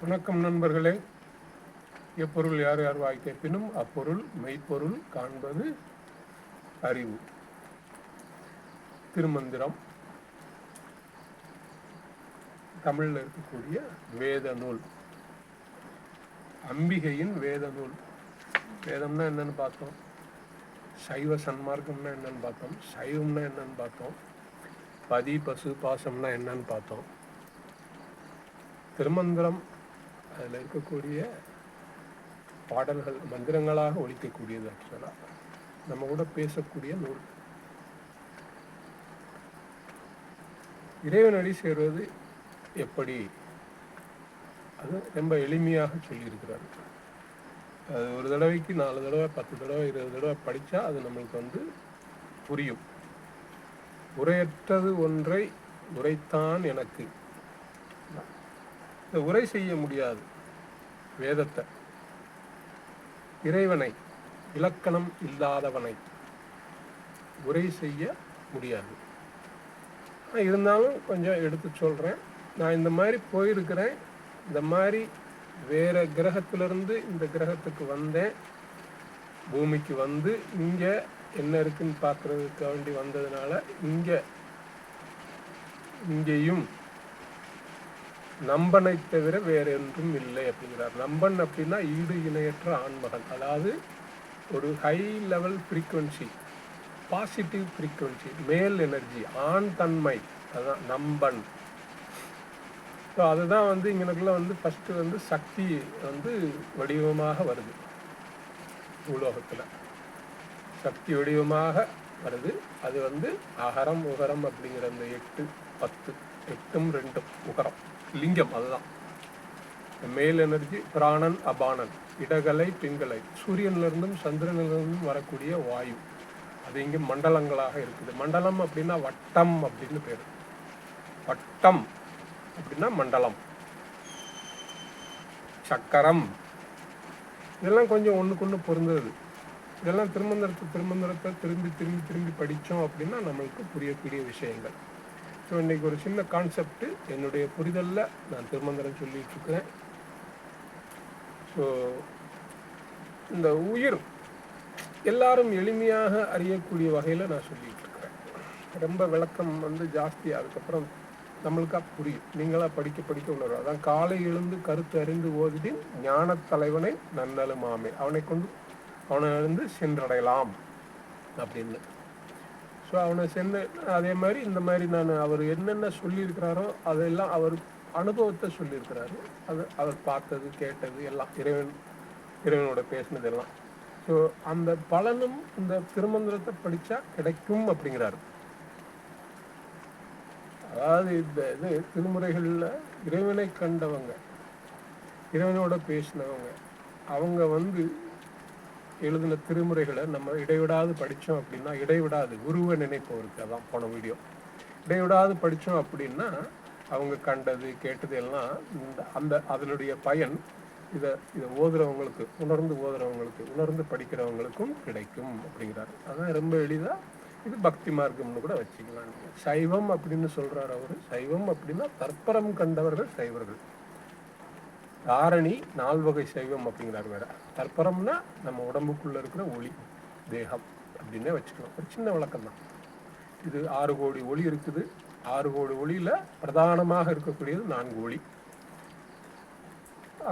வணக்கம் நண்பர்களே. எப்பொருள் யார் யார் வாய் கேட்பினும் அப்பொருள் மெய்ப்பொருள் காண்பது அறிவு. திருமந்திரம். தமிழில் இருக்கக்கூடிய வேத நூல். அம்பிகையின் வேத நூல். வேதம்னா என்னன்னு பார்த்தோம். சைவ சன்மார்க்கம்னா என்னன்னு பார்த்தோம். சைவம்னா என்னன்னு பார்த்தோம். பதி பசு பாசம்னா என்னன்னு பார்த்தோம். திருமந்திரம் அதில் இருக்கக்கூடிய பாடல்கள் மந்திரங்களாக ஒழிக்கக்கூடியது ஆக்சுவலாக நம்ம கூட பேசக்கூடிய நூல். இறைவனடி சேர்வது எப்படி? அது ரொம்ப எளிமையாக சொல்லியிருக்கிறார். அது ஒரு தடவைக்கு நாலு தடவை பத்து தடவை இருபது தடவை படித்தா அது நம்மளுக்கு வந்து புரியும். உரையற்றது ஒன்றை உரைத்தான் எனக்கு. இந்த உரை செய்ய முடியாது. வேதத்தை. இறைவனை இலக்கணம் இல்லாதவனை உரை செய்ய முடியாது. இருந்தாலும் கொஞ்சம் எடுத்து சொல்கிறேன் நான் இந்த மாதிரி போயிருக்கிறேன். இந்த மாதிரி வேற கிரகத்திலிருந்து இந்த கிரகத்துக்கு வந்தேன். பூமிக்கு வந்து இங்கே என்ன இருக்குன்னு பார்க்கறதுக்கு வேண்டி வந்ததுனால இங்கே இங்கேயும் நம்பனை தவிர வேற என்றும் இல்லை அப்படிங்கிறார். நம்பன் அப்படின்னா ஈடு இணையற்ற ஆண்மகன். அதாவது ஒரு high level frequency positive frequency மேல் எனர்ஜி ஆண் தன்மை. அதுதான் நம்பன். ஸோ அதுதான் வந்து இங்கனக்குள்ள வந்து ஃபஸ்ட்டு வந்து சக்தி வந்து வடிவமாக வருது பூலோகத்தில். சக்தி வடிவமாக வருது. அது வந்து அகரம் உகரம் அப்படிங்கிற அந்த எட்டு பத்து எட்டும் ரெண்டும் உகரம். லிங்கம் அதுதான் மேல் எனர்ஜி பிராணன் அபானன் இடகலை பிங்கலை சூரியன்லேருந்தும் சந்திரனிலிருந்தும் வரக்கூடிய வாயு. அது இங்கே மண்டலங்களாக இருக்குது. மண்டலம் அப்படின்னா வட்டம் அப்படின்னு பேர். வட்டம் அப்படின்னா மண்டலம். சக்கரம். இதெல்லாம் கொஞ்சம் ஒண்ணுக்கு ஒண்ணு பொருந்தது இதெல்லாம் திருமந்திரத்தை திருமந்திரத்தை திரும்பி திரும்பி திரும்பி படித்தோம் அப்படின்னா நம்மளுக்கு புரியக்கூடிய விஷயங்கள். ஸோ இன்னைக்கு ஒரு சின்ன கான்செப்ட் என்னுடைய புரிதலில் நான் திருமந்திரம் சொல்லிட்டுருக்கிறேன். ஸோ இந்த உயிர் எல்லாரும் எளிமையாக அறியக்கூடிய வகையில் நான் சொல்லிட்டு இருக்கிறேன் ரொம்ப விளக்கம் வந்து ஜாஸ்தி அதுக்கப்புறம் நம்மளுக்காக புரியும். நீங்களாக படிக்க படிக்க உணர்வு. அதான் காலை எழுந்து கருத்து அறிந்து ஓதிடின் ஞானத் தலைவனை நன்னலுமாமே அவனை கொண்டு அவனை எழுந்து சென்றடையலாம் அப்படின்னு. ஸோ அவனை சென்று அதே மாதிரி இந்த மாதிரி நான் அவர் என்னென்ன சொல்லியிருக்கிறாரோ அதெல்லாம் அவர் அனுபவத்தை சொல்லியிருக்கிறாரு. அது அவர் பார்த்தது கேட்டது எல்லாம் இறைவன் இறைவனோட பேசினது எல்லாம் ஸோ அந்த பலனும் இந்த திருமந்திரத்தை படித்தா கிடைக்கும் அப்படிங்கிறாரு. அதாவது இந்த இது திருமுறைகளில் இறைவனை கண்டவங்க இறைவனோட பேசினவங்க அவங்க வந்து எழுதின திருமுறைகளை நம்ம இடைவிடாது படித்தோம் அப்படின்னா இடைவிடாது உருவ நினைப்பவருக்கு அதான் போன வீடியோ. இடைவிடாது படித்தோம் அப்படின்னா அவங்க கண்டது கேட்டது எல்லாம் இந்த அந்த அதனுடைய பயன் இதை இதை ஓதுறவங்களுக்கு உணர்ந்து ஓதுறவங்களுக்கு உணர்ந்து படிக்கிறவங்களுக்கும் கிடைக்கும் அப்படிங்கிறாரு. அதான் ரொம்ப எளிதாக இது பக்தி மார்க்கம்னு கூட வச்சுக்கலாம். சைவம் அப்படின்னு சொல்கிறார் அவர். சைவம் அப்படின்னா தற்பரம் கண்டவர்கள் சைவர்கள். தாரணி நால்வகை சைவம் அப்படிங்கிறார் வேற. தற்பரம்னா நம்ம உடம்புக்குள்ள இருக்கிற ஒளி தேகம் அப்படின்னே வச்சுக்கலாம் ஒரு சின்ன விளக்கம் தான் இது ஆறு கோடி ஒளி இருக்குது. ஆறு கோடி ஒளியில பிரதானமாக இருக்கக்கூடியது நான்கு ஒளி.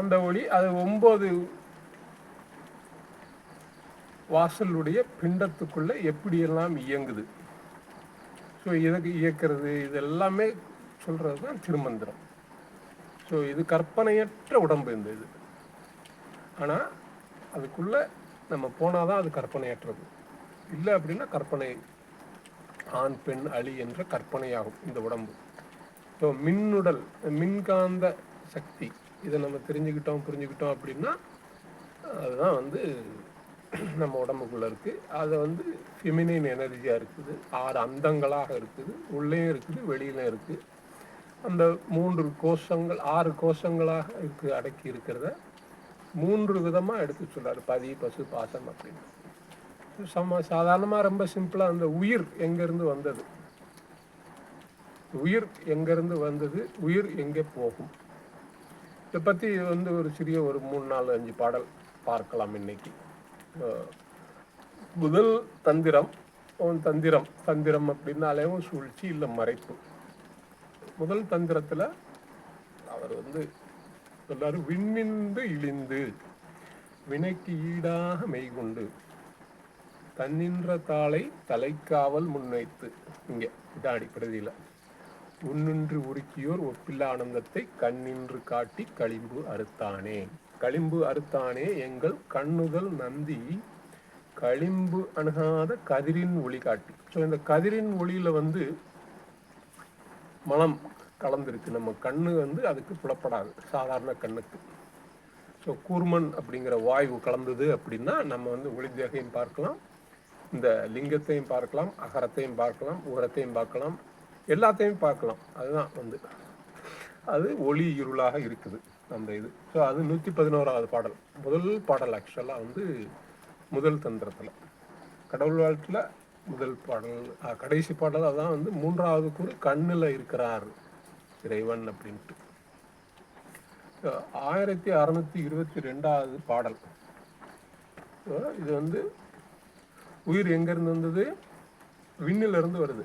அந்த ஒளி அது ஒன்பது வாசலுடைய பிண்டத்துக்குள்ள எப்படியெல்லாம் இயங்குது? ஸோ இதுக்கு இயக்கிறது? இது எல்லாமே சொல்றது தான் திருமந்திரம். ஸோ இது கற்பனையற்ற உடம்பு இந்த இது. ஆனால் அதுக்குள்ள நம்ம போனால் தான் அது கற்பனையற்றது. இல்லை அப்படின்னா கற்பனை ஆண் பெண் அழி என்ற கற்பனையாகும் இந்த உடம்பு. ஸோ மின்னுடல் மின்காந்த சக்தி இதை நம்ம தெரிஞ்சுக்கிட்டோம் புரிஞ்சுக்கிட்டோம் அப்படின்னா அதுதான் வந்து நம்ம உடம்புக்குள்ளே இருக்குது அதை வந்து ஃபெமினின் எனர்ஜியாக இருக்குது. ஆறு அந்தங்களாக இருக்குது. உள்ளேயும் இருக்குது வெளியிலும் இருக்குது அந்த மூன்று கோஷங்கள் ஆறு கோஷங்களாக இருக்கு அடக்கி இருக்கிறத மூன்று விதமாக எடுத்து சொல்கிறார் பதி பசு பாசம் அப்படின்னு. சம சாதாரணமாக ரொம்ப சிம்பிளாக அந்த உயிர் எங்கேருந்து வந்தது? உயிர் எங்கேருந்து வந்தது? உயிர் எங்கே போகும்? இதை பற்றி வந்து ஒரு சிறிய ஒரு மூணு நாலு அஞ்சு பாடல் பார்க்கலாம் இன்னைக்கு. முதல் தந்திரம் தந்திரம். தந்திரம் அப்படின்னாலேயும் சூழ்ச்சி இல்லை மறைப்பு. முதல் தந்திரத்தில் அவர் வந்து சொல்றாரு விண்ணின்று இழிந்து வினைக்கு ஈடாக மெய்கொண்டு தன்னின்ற தாளை தலைக்காவல் முன்வைத்து. இங்கே இதாடி பிரதியில. உன்னின்று உருக்கியோர் ஒப்பில்லா ஆனந்தத்தை கண்ணின்று காட்டி களிம்பு அறுத்தானே. களிம்பு அறுத்தானே எங்கள் கண்ணுகள் நந்தி களிம்பு அணுகாத கதிரின் ஒளி காட்டி. ஸோ இந்த கதிரின் ஒளியில வந்து மனம் கலந்துருக்கு. நம்ம கண்ணு வந்து அதுக்கு புலப்படாது. சாதாரண கண்ணுக்கு. ஸோ கூர்மன் அப்படிங்கிற வாயு கலந்தது அப்படின்னா நம்ம வந்து ஒளித்தேகையும் பார்க்கலாம். இந்த லிங்கத்தையும் பார்க்கலாம். அகரத்தையும் பார்க்கலாம். உரத்தையும் பார்க்கலாம். எல்லாத்தையும் பார்க்கலாம். அதுதான் வந்து. அது ஒளி இருளாக இருக்குது. அந்த இது. ஸோ அது நூற்றி பதினோராவது பாடல். முதல் பாடல் ஆக்சுவலாக வந்து முதல் தந்திரத்தில். கடவுள் வாழ்க்கையில் முதல் பாடல் கடைசி பாடல் அதான் வந்து மூன்றாவது கூறு கண்ணில் இருக்கிறார் இறைவன் அப்படின்ட்டு. ஆயிரத்தி அறநூத்தி இருபத்தி ரெண்டாவது பாடல். இது வந்து உயிர் எங்கேருந்து வந்தது? விண்ணில இருந்து வருது.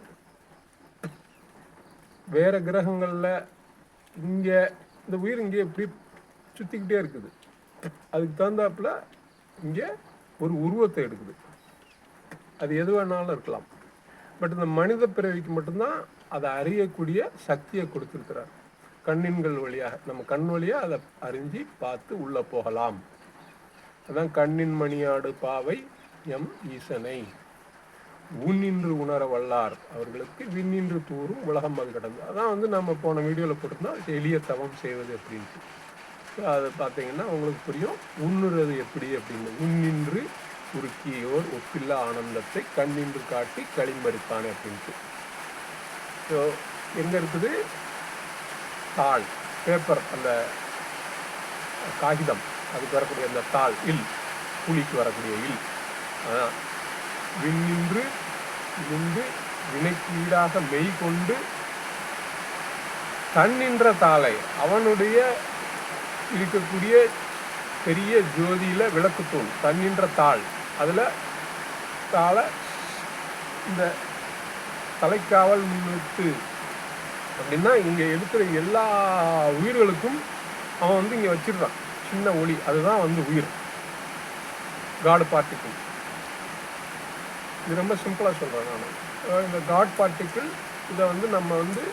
வேற கிரகங்கள்ல இங்க இந்த உயிர் இங்கே எப்படி சுத்திக்கிட்டே இருக்குது. அதுக்கு தகுந்தாப்புல இங்க ஒரு உருவத்தை எடுக்குது. அது எது வேணாலும் இருக்கலாம். பட் இந்த மனித பிறவிக்கு மட்டும்தான் அதை அறியக்கூடிய சக்தியை கொடுத்துருக்கிறார். கண்ணின்கள் வழியாக நம்ம கண் வழியாக அதை அறிஞ்சு பார்த்து உள்ளே போகலாம். அதான் கண்ணின் மணியாடு பாவை எம் ஈசனை. உன்னின்று உணர வல்லார். அவர்களுக்கு விண்ணின்று தூரும் உலகம் அது கடந்து. அதான் வந்து நம்ம போன வீடியோவில் போட்டிருந்தோம் எளிய தவம் செய்வது அப்படின்ட்டு. ஸோ அதை பார்த்தீங்கன்னா உங்களுக்கு புரியும். உண்ணுறது எப்படி அப்படின்னு உன்னின்று குறுக்கியோர் ஒப்பில்லா ஆனந்தத்தை கண்ணின்று காட்டி களிமறுத்தானே அப்படின்ட்டு. ஸோ எங்கே இருக்குது? தாள் பேப்பர் அந்த காகிதம் அதுக்கு வரக்கூடிய அந்த தாள் இல் புலிக்கு வரக்கூடிய இல். அதான் விண்ணின்று இருந்து வினைக்கு ஈடாக மெய் கொண்டு தன்னின்ற தாளை அவனுடைய இருக்கக்கூடிய பெரிய ஜோதியில தூள் தன்னின்ற தாள். அதில் தாழ இந்த தலைக்காவல் முன்னிட்டு அப்படின்னா இங்கே இருக்கிற எல்லா உயிர்களுக்கும் அவன் வந்து இங்கே வச்சிருக்கான் சின்ன ஒளி. அதுதான் வந்து உயிர். காடு பார்ட்டிக்கிள் இது ரொம்ப சிம்பிளாக சொல்கிறேன் நான். இந்த காட் பார்ட்டிக்கிள் இதை வந்து நம்ம வந்து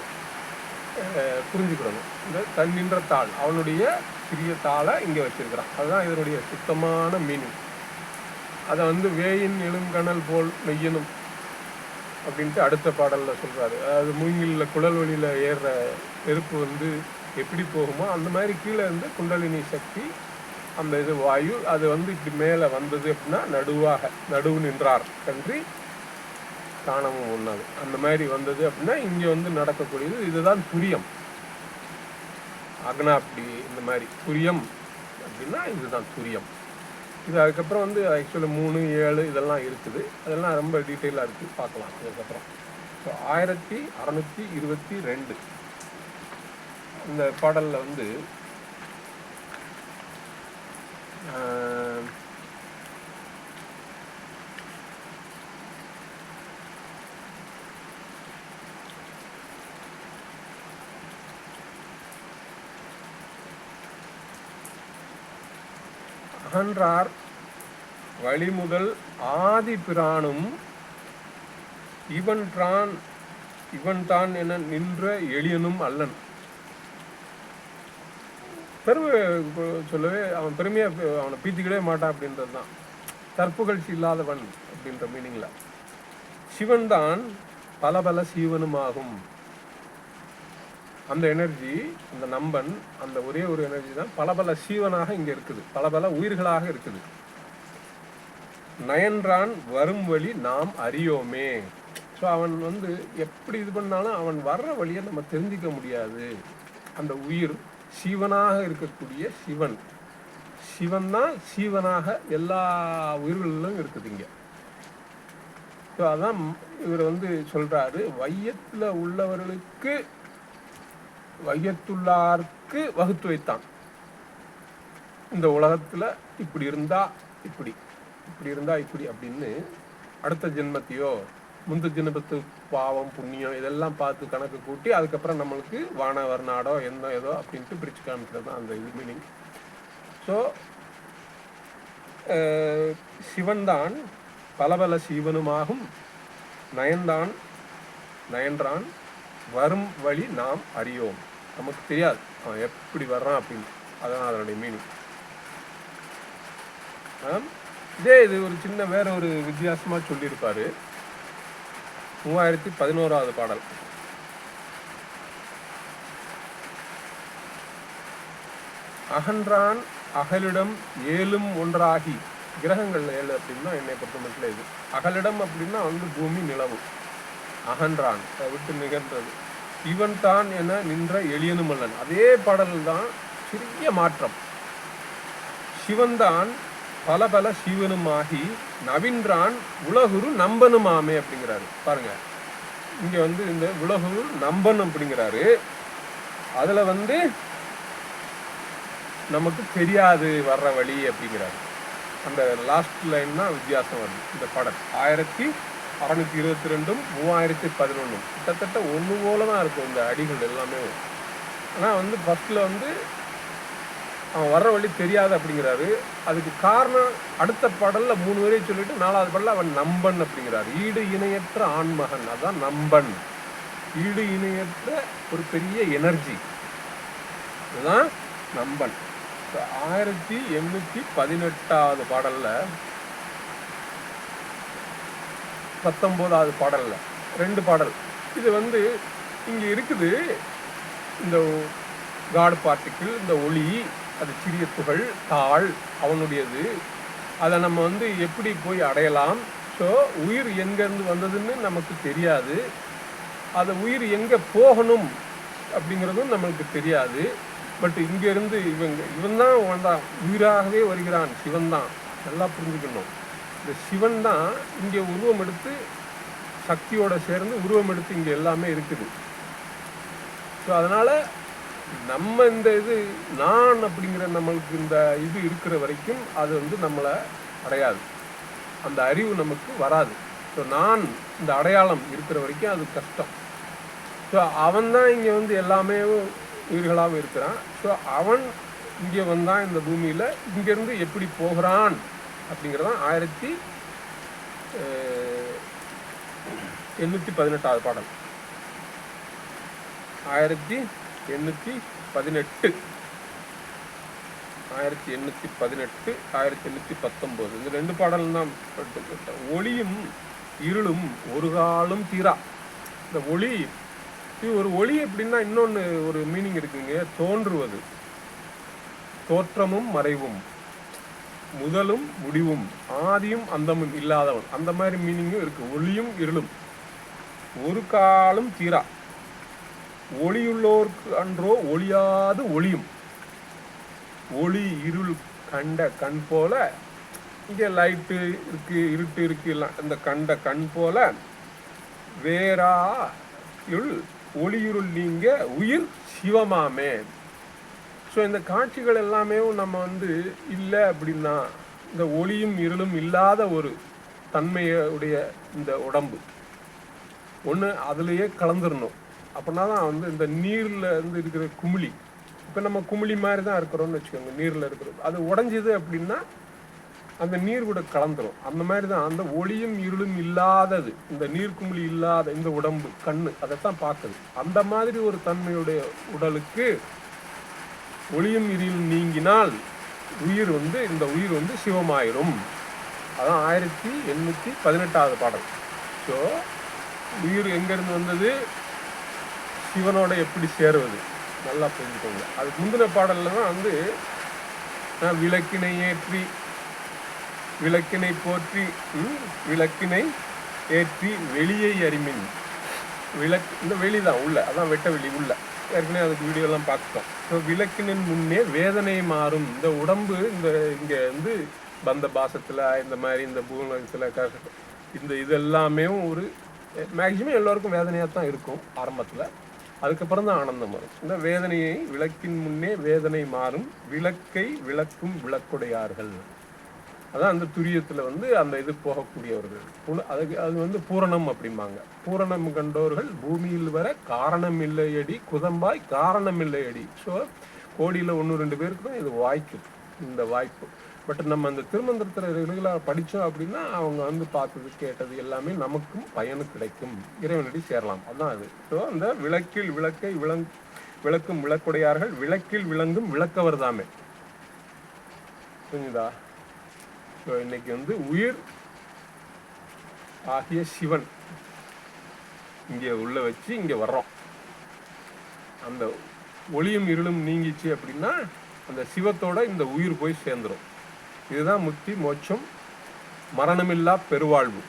புரிஞ்சுக்கிடணும். இந்த தன்னின்ற தாள். அவனுடைய சிறிய தாளை இங்கே வச்சிருக்கிறான். அதுதான் இதனுடைய சுத்தமான மீனிங் அதை வந்து வேயின் எழுங்கணல் போல் மெய்யணும் அப்படின்ட்டு அடுத்த பாடலில் சொல்கிறாரு அது மூங்கிலில் குழல் வழியில் ஏறுற நெருப்பு வந்து எப்படி போகுமோ அந்த மாதிரி கீழே இருந்து குண்டலினி சக்தி அந்த இது வாயு அது வந்து இப்படி மேலே வந்தது அப்படின்னா நடுவாக நடுவு நின்றார் கன்றி காணவும் ஒன்றாது அந்த மாதிரி வந்தது அப்படின்னா இங்கே வந்து நடக்கக்கூடியது இதுதான் துரியம். அக்னாப்டி இந்த மாதிரி துரியம் அப்படின்னா இதுதான் துரியம். இது அதுக்கப்புறம் வந்து ஆக்சுவலாக மூணு ஏழு இதெல்லாம் இருக்குது. அதெல்லாம் ரொம்ப டீட்டெயிலாக இருக்குது பார்க்கலாம் அதுக்கப்புறம் ஸோ ஆயிரத்தி அறநூற்றி இருபத்தி ரெண்டு. இந்த பாடலில் வந்து அகன்றார் வழிமுதல் ஆதி பிரானும் இவன்றான் இவன்தான் என நின்ற எளியனும் அல்லன். பெருமை சொல்லவே அவன் பெருமையை அவனை பீத்திக்கிடவே மாட்டான் அப்படின்றது தான். தற்புகழ்ச்சி இல்லாதவன் அப்படின்ற மீனிங்கில் சிவன் தான் பல பல சீவனுமாகும். அந்த எனர்ஜி அந்த நம்பன் அந்த ஒரே ஒரு எனர்ஜி தான் பல பல சீவனாக இங்கே இருக்குது. பல பல உயிர்களாக இருக்குது. நயன்றான் வரும் வழி நாம் அறியோமே. ஸோ அவன் வந்து எப்படி இது பண்ணாலும் அவன் வர்ற வழியை நம்ம தெரிஞ்சிக்க முடியாது. அந்த உயிர் சிவனாக இருக்கக்கூடிய சிவன். சிவன் தான் சீவனாக எல்லா உயிர்களிலும் இருக்குது இங்க. ஸோ அதான் இவர் வந்து சொல்றாரு வையத்தில் உள்ளவர்களுக்கு வையத்துள்ளார்க்கு வகுத்து வைத்தான். இந்த உலகத்துல இப்படி இருந்தா இப்படி இப்படி இருந்தா இப்படி அப்படின்னு அடுத்த ஜென்மத்தையோ முந்த ஜென்மத்து பாவம் புண்ணியம் இதெல்லாம் பார்த்து கணக்கு கூட்டி அதுக்கப்புறம் நம்மளுக்கு வான வர்ணாடோ என்ன ஏதோ அப்படின்ட்டு பிரிச்சு காமிக்கிறது தான் அந்த இது மீனிங் ஸோ சிவன்தான் பல பல சீவனுமாகும். நயன்தான் நயன்றான். வரும் வழி நாம் அறியோம். நமக்கு தெரியாது. அவன் எப்படி வர்றான் அப்படின்னு. அதான் அதனுடைய மீனிங் இதே இது ஒரு சின்ன வேற ஒரு வித்தியாசமா சொல்லியிருப்பாரு. மூவாயிரத்தி பதினோராவது பாடல். அகன்றான் அகலிடம் ஏழும் ஒன்றாகி. கிரகங்கள் ஏழு அப்படின்னா என்னை பொறுத்த மட்டும் இது. அகலிடம் அப்படின்னா வந்து பூமி நிலவு அகன்றான். விட்டு நிகழ்ந்தது. இவன் தான் என நின்ற எளியனுமல்லன் அதே பாடல் தான் சிறிய மாற்றம். சிவன்தான் பல பல சிவனுமாகி நவின்றான் உலகுரு நம்பனுமாமே அப்படிங்கிறாரு. பாருங்க. இங்க வந்து இந்த உலகுரு நம்பன் அப்படிங்கிறாரு. அதுல வந்து நமக்கு தெரியாது வர்ற வழி அப்படிங்கிறாரு. அந்த லாஸ்ட் லைன் தான் வித்தியாசம் வருது. இந்த படம் ஆயிரத்தி அறநூத்தி இருபத்தி ரெண்டும் மூவாயிரத்தி பதினொன்றும். கிட்டத்தட்ட ஒன்று போல தான் இருக்கும் இந்த அடிகள் எல்லாமே. ஆனால் வந்து ஃபஸ்ட்டில் வந்து அவன் வர்ற வழி தெரியாது அப்படிங்கிறாரு. அதுக்கு காரணம் அடுத்த பாடலில் மூணு வரையும் சொல்லிட்டு நாலாவது பாடலில் அவன் நம்பன் அப்படிங்கிறாரு. ஈடு இணையற்ற ஆண்மகன். அதான் நம்பன் ஈடு இணையற்ற ஒரு பெரிய எனர்ஜி. இதுதான் நம்பன் ஆயிரத்தி எண்ணூத்தி பதினெட்டாவது பாடல்ல பத்தொம்போதாவது பாடலில். ரெண்டு பாடல். இது வந்து இங்கே இருக்குது. இந்த காடு பார்ட்டிக்கிள் இந்த ஒளி அது சிறிய துகள் தாள் அவனுடையது. அதை நம்ம வந்து எப்படி போய் அடையலாம்? ஸோ உயிர் எங்கேருந்து வந்ததுன்னு நமக்கு தெரியாது. அது உயிர் எங்கே போகணும் அப்படிங்கிறதும் நம்மளுக்கு தெரியாது. பட் இங்கேருந்து இவங்க இவன் தான் வந்தான். உயிராகவே வருகிறான். சிவன் தான் நல்லா புரிஞ்சுக்கணும். இந்த சிவன் தான் இங்கே உருவம் எடுத்து சக்தியோட சேர்ந்து உருவம் எடுத்து இங்கே எல்லாமே இருக்குது. ஸோ அதனால் நம்ம இந்த இது நான் அப்படிங்கிற நம்மளுக்கு இந்த இது இருக்கிற வரைக்கும் அது வந்து நம்மளை அடையாது. அந்த அறிவு நமக்கு வராது. ஸோ நான் இந்த அடையாளம் இருக்கிற வரைக்கும் அது கஷ்டம். ஸோ அவன் தான் இங்கே வந்து எல்லாமே உயிர்களாகவும் இருக்கிறான். ஸோ அவன் இங்கே வந்தான் இந்த பூமியில். இங்கேருந்து எப்படி போகிறான்? அப்படிங்கிறதான் ஆயிரத்தி எண்ணூற்றி பதினெட்டாவது பாடல். ஆயிரத்தி எண்ணூற்றி பதினெட்டு. ஆயிரத்தி எண்ணூற்றி பதினெட்டு ஆயிரத்தி எண்ணூற்றி பத்தொம்போது. இந்த ரெண்டு பாடல் தான் ஒளியும் இருளும் ஒரு காலம் தீரா. இந்த ஒளி ஒரு ஒளி எப்படின்னா இன்னொன்று ஒரு மீனிங் இருக்குங்க. தோன்றுவது. தோற்றமும் மறைவும். முதலும் முடிவும் ஆதியும் அந்தமும் இல்லாதவன். அந்த மாதிரி மீனிங்கும் இருக்கு. ஒளியும் இருளும். ஒரு காலம் தீரா. ஒளியுள்ளோர்க்கு அன்றோ ஒளியாது ஒளியும். ஒளி இருள் கண்ட கண் போல இங்கே லைட்டு இருக்கு இருட்டு இருக்கு இந்த கண்ட கண் போல வேறா இருள் ஒளியுருள் நீங்க உயிர் சிவமாமே. ஸோ இந்த காட்சிகள் எல்லாமே நம்ம வந்து இல்லை அப்படின்னா இந்த ஒளியும் இருளும் இல்லாத ஒரு தன்மையுடைய இந்த உடம்பு. ஒன்று அதுலேயே கலந்துடணும் அப்படின்னா தான் வந்து இந்த நீரில் இருந்து இருக்கிற குமிழி இப்போ நம்ம குமிழி மாதிரி தான் இருக்கிறோம்னு வச்சுக்கோங்க நீரில் இருக்கிறது. அது உடஞ்சிது அப்படின்னா அந்த நீர் கூட கலந்துரும். அந்த மாதிரி தான் அந்த ஒளியும் இருளும் இல்லாதது இந்த நீர் குமிழி இல்லாத இந்த உடம்பு கண்ணு அதைத்தான் பார்க்குது. அந்த மாதிரி ஒரு தன்மையுடைய உடலுக்கு ஒளியும் இருளும் நீங்கினால் உயிர் வந்து இந்த உயிர் வந்து சிவமாயிரும். அதான் ஆயிரத்தி எண்ணூற்றி பதினெட்டாவது பாடல். ஸோ உயிர் எங்கேருந்து வந்தது? சிவனோட எப்படி சேருவது? நல்லா புரிஞ்சுக்கோங்க. அதுக்கு முந்தின பாடலில் தான் வந்து நான் விளக்கினை ஏற்றி விளக்கினை போற்றி விளக்கினை ஏற்றி வெளியை அறிமின். விளக்கு இந்த வெளி தான் உள்ள அதான் வெட்ட வெளி உள்ள. ஏற்கனவே அதுக்கு வீடியோலாம் பார்த்துட்டோம். ஸோ விளக்கினின் முன்னே வேதனை மாறும். இந்த உடம்பு இந்த இங்கே வந்து பந்த பாசத்தில் இந்த மாதிரி இந்த பூலகத்தில் க இந்த இது எல்லாமே ஒரு மேக்சிமம் எல்லோருக்கும் வேதனையாக தான் இருக்கும் ஆரம்பத்தில். அதுக்கப்புறம் தான் ஆனந்தம் வரும். இந்த வேதனையை விளக்கின் முன்னே வேதனை மாறும். விளக்கை விளக்கும் விளக்குடையார்கள். அதான் அந்த துரியத்தில் வந்து அந்த இது போகக்கூடியவர்கள். புல- அதுக்கு அது வந்து பூரணம் அப்படிம்பாங்க. பூரணம் கண்டோர்கள் பூமியில் வர காரணம் இல்லையடி குதம்பாய் காரணம் இல்லையடி ஸோ கோடியில் ஒன்று ரெண்டு பேருக்கு தான் இது வாய்க்கும் இந்த வாய்ப்பு. பட் நம்ம அந்த திருமந்திரத்தில் ரெகுலராக படித்தோம் அப்படின்னா அவங்க வந்து பார்த்தது கேட்டது எல்லாமே நமக்கும் பயனு கிடைக்கும். இறைவனடி சேரலாம். அதான் அது. ஸோ அந்த விளக்கில் விளக்கை விளங் விளக்கும் விளக்குடையார்கள் விளக்கில் விளங்கும் விளக்கவர் தாமே. புரிஞ்சுதா? ஸோ இன்னைக்கு வந்து உயிர் ஆகிய சிவன் இங்கே உள்ள வச்சு இங்கே வர்றோம். அந்த ஒளியும் இருளும் நீங்கிச்சு அப்படின்னா அந்த சிவத்தோட இந்த உயிர் போய் சேர்ந்துடும் இதுதான் முக்தி மோட்சம் மரணமில்லா பெருவாழ்வு.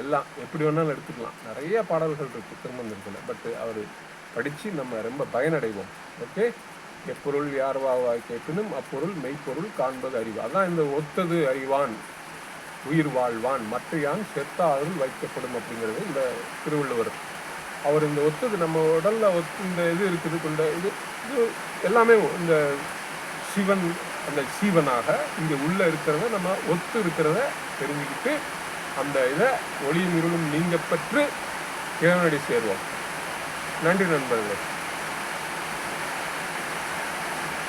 எல்லாம் எப்படி வேணாலும் எடுத்துக்கலாம். நிறைய பாடல்கள் இருக்கு திருமந்திரத்தில் பட் அவர் படித்து நம்ம ரொம்ப பயனடைவோம். ஓகே எப்பொருள் யார் வாவாய் கேட்பினும் அப்பொருள் மெய்ப்பொருள் காண்பது அறிவு. அதான் இந்த ஒத்தது அறிவான் உயிர் வாழ்வான் மற்ற யான் செத்த அருள் வைக்கப்படும் அப்படிங்கிறது இந்த திருவள்ளுவர். அவர் இந்த ஒத்தது நம்ம உடல்ல ஒத்து இந்த இது இருக்குது கொண்ட இது இது எல்லாமே இந்த சிவன் அந்த சீவனாக இங்கே உள்ளே இருக்கிறத நம்ம ஒத்து இருக்கிறத தெரிஞ்சுக்கிட்டு அந்த இதை ஒளியும் இருளும் நீங்க பெற்று இறைவனடி சேர்வோம். நன்றி நண்பர்களே.